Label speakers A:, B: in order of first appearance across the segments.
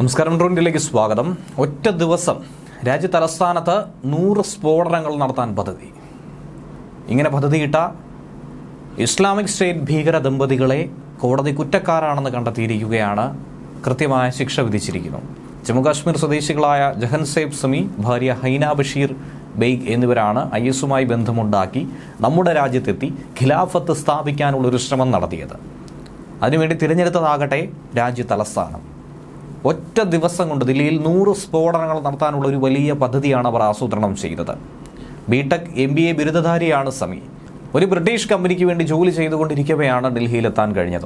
A: നമസ്കാരം ഡ്രോണിലേക്ക് സ്വാഗതം. ഒറ്റ ദിവസം രാജ്യ തലസ്ഥാനത്ത് നൂറ് സ്ഫോടനങ്ങൾ നടത്താൻ പദ്ധതി. ഇങ്ങനെ പദ്ധതിയിട്ട ഇസ്ലാമിക് സ്റ്റേറ്റ് ഭീകര ദമ്പതികളെ കോടതി കുറ്റക്കാരാണെന്ന് കണ്ടെത്തിയിരിക്കുകയാണ് കൃത്യമായ ശിക്ഷ വിധിച്ചിരിക്കുന്നു. ജമ്മുകാശ്മീർ സ്വദേശികളായ ജഹൻ സേബ് സമി ഭാര്യ ഹൈന ബഷീർ ബെയ്ഗ് എന്നിവരാണ് ഐ എസുമായി ബന്ധമുണ്ടാക്കി നമ്മുടെ രാജ്യത്തെത്തി ഖിലാഫത്ത് സ്ഥാപിക്കാനുള്ളൊരു ശ്രമം നടത്തിയത്. അതിനുവേണ്ടി തിരഞ്ഞെടുത്തതാകട്ടെ രാജ്യ തലസ്ഥാനം. ഒറ്റ ദിവസം കൊണ്ട് ദില്ലിയിൽ നൂറ് സ്ഫോടനങ്ങൾ നടത്താനുള്ള ഒരു വലിയ പദ്ധതിയാണ് അവർ ആസൂത്രണം ചെയ്തത്. ബിടെക് എം ബി എ ബിരുദധാരിയാണ് സമി. ഒരു ബ്രിട്ടീഷ് കമ്പനിക്ക് വേണ്ടി ജോലി ചെയ്തുകൊണ്ടിരിക്കവെയാണ് ഡൽഹിയിലെത്താൻ കഴിഞ്ഞത്.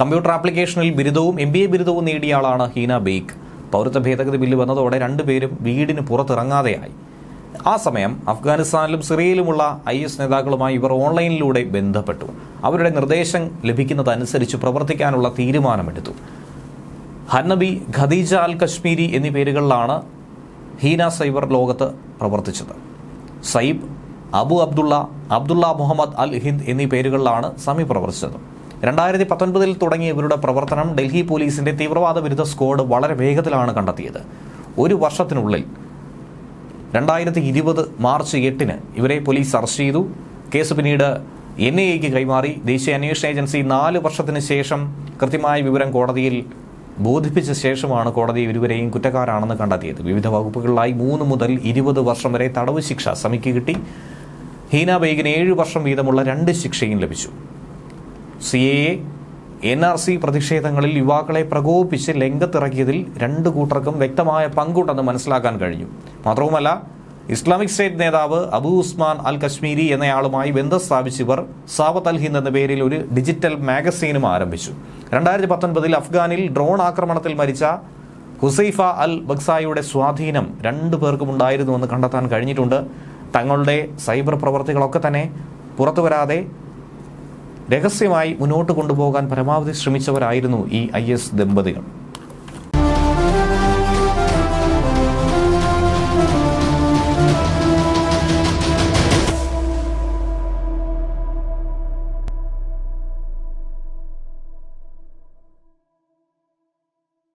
A: കമ്പ്യൂട്ടർ ആപ്ലിക്കേഷനിൽ ബിരുദവും എം ബി എ ബിരുദവും നേടിയ ആളാണ് ഹീന ബെയ്ക്ക്. പൗരത്വ ഭേദഗതി ബില്ല് വന്നതോടെ രണ്ടുപേരും വീടിന് പുറത്തിറങ്ങാതെയായി. ആ സമയം അഫ്ഗാനിസ്ഥാനിലും സിറിയയിലുമുള്ള ഐ എസ് നേതാക്കളുമായി ഇവർ ഓൺലൈനിലൂടെ ബന്ധപ്പെട്ടു. അവരുടെ നിർദ്ദേശം ലഭിക്കുന്നതനുസരിച്ച് പ്രവർത്തിക്കാനുള്ള തീരുമാനമെടുത്തു. ഹന്നബി ഖദീജ അൽ കശ്മീരി എന്നീ പേരുകളിലാണ് ഹീന സൈബർ ലോകത്ത് പ്രവർത്തിച്ചത്. സയ്യിബ് അബു അബ്ദുള്ള അബ്ദുള്ള മുഹമ്മദ് അൽ ഹിന്ദ് എന്നീ പേരുകളിലാണ് സമി പ്രവർത്തിച്ചത് രണ്ടായിരത്തി പത്തൊൻപതിൽ തുടങ്ങിയ ഇവരുടെ പ്രവർത്തനം ഡൽഹി പോലീസിന്റെ തീവ്രവാദ വിരുദ്ധ സ്ക്വാഡ് വളരെ വേഗത്തിലാണ് കണ്ടെത്തിയത്. ഒരു വർഷത്തിനുള്ളിൽ രണ്ടായിരത്തി ഇരുപത് മാർച്ച് എട്ടിന് ഇവരെ പോലീസ് അറസ്റ്റ് ചെയ്തു. കേസ് പിന്നീട് എൻ ഐ എക്ക് കൈമാറി. ദേശീയ അന്വേഷണ ഏജൻസി നാല് വർഷത്തിന് ശേഷം കൃത്യമായ വിവരം കോടതിയിൽ ബോധിപ്പിച്ച ശേഷമാണ് കോടതി ഇരുവരെയും കുറ്റക്കാരാണെന്ന് കണ്ടെത്തിയത്. വിവിധ വകുപ്പുകളിലായി മൂന്ന് മുതൽ ഇരുപത് വർഷം വരെ തടവ് ശിക്ഷ സമിക്ക് കിട്ടി. ഹീന ബൈഗിന് ഏഴ് വർഷം വീതമുള്ള രണ്ട് ശിക്ഷയും ലഭിച്ചു. C A N R C പ്രതിഷേധങ്ങളിൽ യുവാക്കളെ പ്രകോപിപ്പിച്ച് രംഗത്തിറക്കിയതിൽ രണ്ട് കൂട്ടർക്കും വ്യക്തമായ പങ്കുണ്ടെന്ന് മനസ്സിലാക്കാൻ കഴിഞ്ഞു. മാത്രവുമല്ല ഇസ്ലാമിക് സ്റ്റേറ്റ് നേതാവ് അബു ഉസ്മാൻ അൽ കശ്മീരി എന്നയാളുമായി ബന്ധം സ്ഥാപിച്ചവർ സാവത്ത് അൽ ഹിന്ദ് എന്ന പേരിൽ ഒരു ഡിജിറ്റൽ മാഗസീനും ആരംഭിച്ചു. രണ്ടായിരത്തി പത്തൊൻപതിൽ അഫ്ഗാനിൽ ഡ്രോൺ ആക്രമണത്തിൽ മരിച്ച ഹുസൈഫ അൽ ബക്സായിയുടെ സ്വാധീനം രണ്ടു പേർക്കും ഉണ്ടായിരുന്നുവെന്ന് കണ്ടെത്താൻ കഴിഞ്ഞിട്ടുണ്ട്. തങ്ങളുടെ സൈബർ പ്രവർത്തികളൊക്കെ തന്നെ പുറത്തു വരാതെ രഹസ്യമായി മുന്നോട്ട് കൊണ്ടുപോകാൻ പരമാവധി ശ്രമിച്ചവരായിരുന്നു ഈ ഐ എസ് ദമ്പതികൾ.